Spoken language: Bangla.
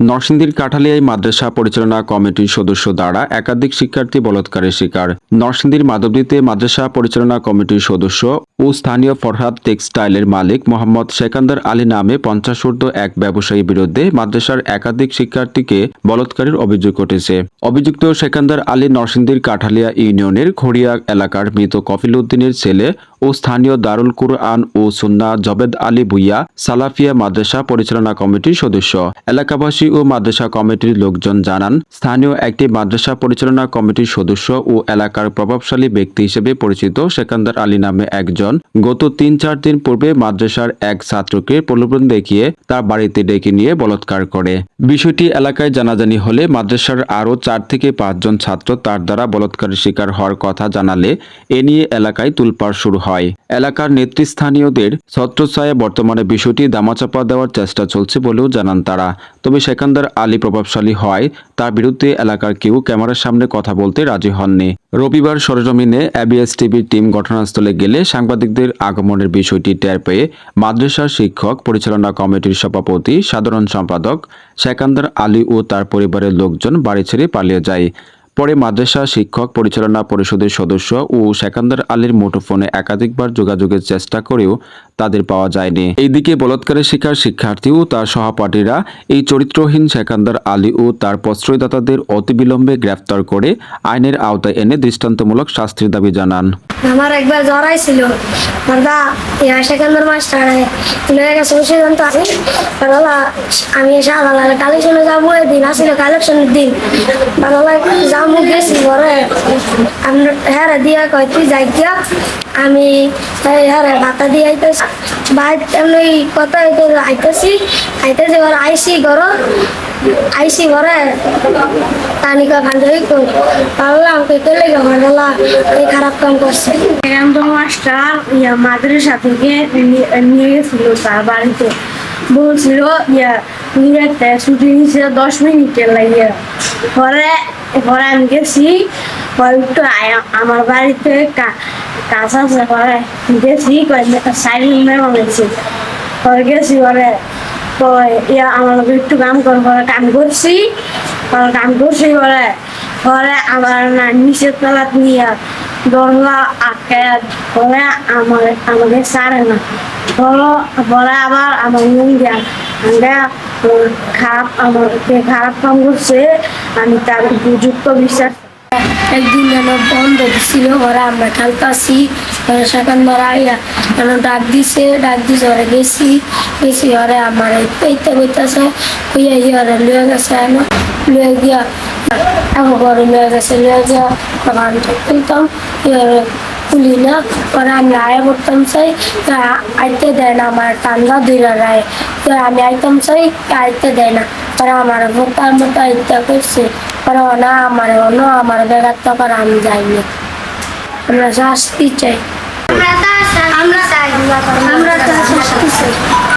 নরসিংদীর কাঠালিয়ায় মাদ্রাসা পরিচালনা কমিটির সদস্য দ্বারা একাধিক শিক্ষার্থী বলৎকারের শিকার। নরসিংদীর মাধবদীতে মাদ্রাসা পরিচালনা কমিটির সদস্য ও স্থানীয় ফরহাদ টেক্সটাইলের মালিক মোহাম্মদ সেকান্দার আলী নামে পঞ্চাশোর্ধ এক ব্যবসায়ীর বিরুদ্ধে মাদ্রাসার একাধিক শিক্ষার্থীকে বলৎকারের অভিযোগ উঠেছে। অভিযুক্ত সেকান্দার আলী নরসিংদীর কাঠালিয়া ইউনিয়নের খড়িয়া এলাকার মৃত কফিল উদ্দিনের ছেলে ও স্থানীয় দারুল কুরআন ও সুন্না জবেদ আলী ভুইয়া সালাফিয়া মাদ্রাসা পরিচালনা কমিটির সদস্য। এলাকাবাসী ও মাদ্রাসা কমিটির লোকজন জানান, স্থানীয় একটি মাদ্রাসা পরিচালনা কমিটির সদস্য ও এলাকার প্রভাবশালী ব্যক্তি হিসেবে পরিচিত সেকান্দার আলী নামে একজন গত তিন চার দিন পূর্বে মাদ্রাসার এক ছাত্রকে প্রলোভন দেখিয়ে তার বাড়িতে ডেকে নিয়ে বলাৎকার করে। বিষয়টি এলাকায় জানাজানি হলে মাদ্রাসার আরও চার থেকে পাঁচজন ছাত্র তার দ্বারা বলাৎকারের শিকার হওয়ার কথা জানালে এ নিয়ে এলাকায় তুলপাড় শুরু হয়। এলাকার নেতৃস্থানীয়দের ছত্রছায়া বর্তমানে বিষয়টি দামাচাপা দেওয়ার চেষ্টা চলছে বলেও জানান তারা। তবে সেকান্দার আলী প্রভাবশালী হয়, তার বিরুদ্ধে এলাকার কেউ ক্যামেরার সামনে কথা বলতে রাজি হননি। রবিবার সরজমিনে অ্যাবিএস টিভির টিম ঘটনাস্থলে গেলে সাংবাদিকদের আগমনের বিষয়টি টের পেয়ে মাদ্রাসার শিক্ষক, পরিচালনা কমিটির সভাপতি, সাধারণ সম্পাদক সেকান্দার আলী ও তার পরিবারের লোকজন বাড়ি ছেড়ে পালিয়ে যায়। পরে মাদ্রাসা শিক্ষক পরিচালনা পরিষদের সদস্য ও সেকান্দার আলীর মুঠোফোনে একাধিকবার যোগাযোগের চেষ্টা করেও তাদের পাওয়া যায়নি। এইদিকে বলাৎকারের শিকার শিক্ষার্থী ও তার সহপাঠীরা এই চরিত্রহীন সেকান্দার আলী ও তার প্রশ্রয়দাতাদের অতিবিলম্বে গ্রেফতার করে আইনের আওতায় এনে দৃষ্টান্তমূলক শাস্তির দাবি জানান। আমার একবার জ্বর আইছিল। দাদা সেকেন্দার মাস্টার লয়ে গেছে আছে দাদা আমি। সাদালাল কালেকশনে যাব দিন আসছিল কালেকশনের দিন। দাদা যাব গেছি ঘরে। আমি হ্যাঁ দিয়া কয়, তুই যাই দিয়া আমি হ্যাঁ ভাতা দিয়ে আইতেছি। বাইর এমনি কথা হইতে আইতেছি। আইতেছি ঘর আইসি ঘর। আইসি ঘরে। তানিকা ভান্ডারি কই পারলাম, কই কেলে ঘরলা এই খারাপ কাম করছে। একান্ত মাস্টার ইয়া মাদ্রাসা থেকে নিয়ে গেছিল তার বাড়িতে। বলছিল, ইয়া, নিয়ে ছুটি নিচ্ছে দশ মিনিটের লাগিয়ে। পরে পরে আমি গেছি একটু আমার বাড়িতে কাজ আছে পরে গেছি সাইড রুমে গেছি পরে গেছি পরে ইয়া, আমার একটু কাম করে পরে কাম করছি। পরে কাম করছি পরে পরে আমার না, নিচের তলাত নিয়ে দরলা আটকে পরে আমার, আমাকে সারে না। পরে পরে আবার আমার আমরা খারাপ আমাকে খারাপ কাম করছে আমি তার উপযুক্ত বিশ্বাস একদিন যেন বন্ধ দিছিল ওরা আমরা খেলতাছি সেখান ধরা আইয়া যেন ডাক দিছে ডাক দিছে, ওরা গেছি গেছি, ওরা আমার এইতে বইতেছে হইয়া গিয়ে ওরা লুয়ে গেছে এনো লুয়ে গিয়া এখন ঘরে লুয়ে গেছে লুয়ে গিয়া খুলতাম খুলি না ওরা আমি আয়া করতাম চাই, তো আইতে দেয় না আমার টান্দা দুইরা রায়। তো আমি আইতাম চাই আইতে দেয় না। ওরা আমার ভোটার মতো আইতে করছে। ওরা না আমার অন্য আমার বেগার তো আমি যাইনি আমরা আমরা আমরা শাস্তি চাই।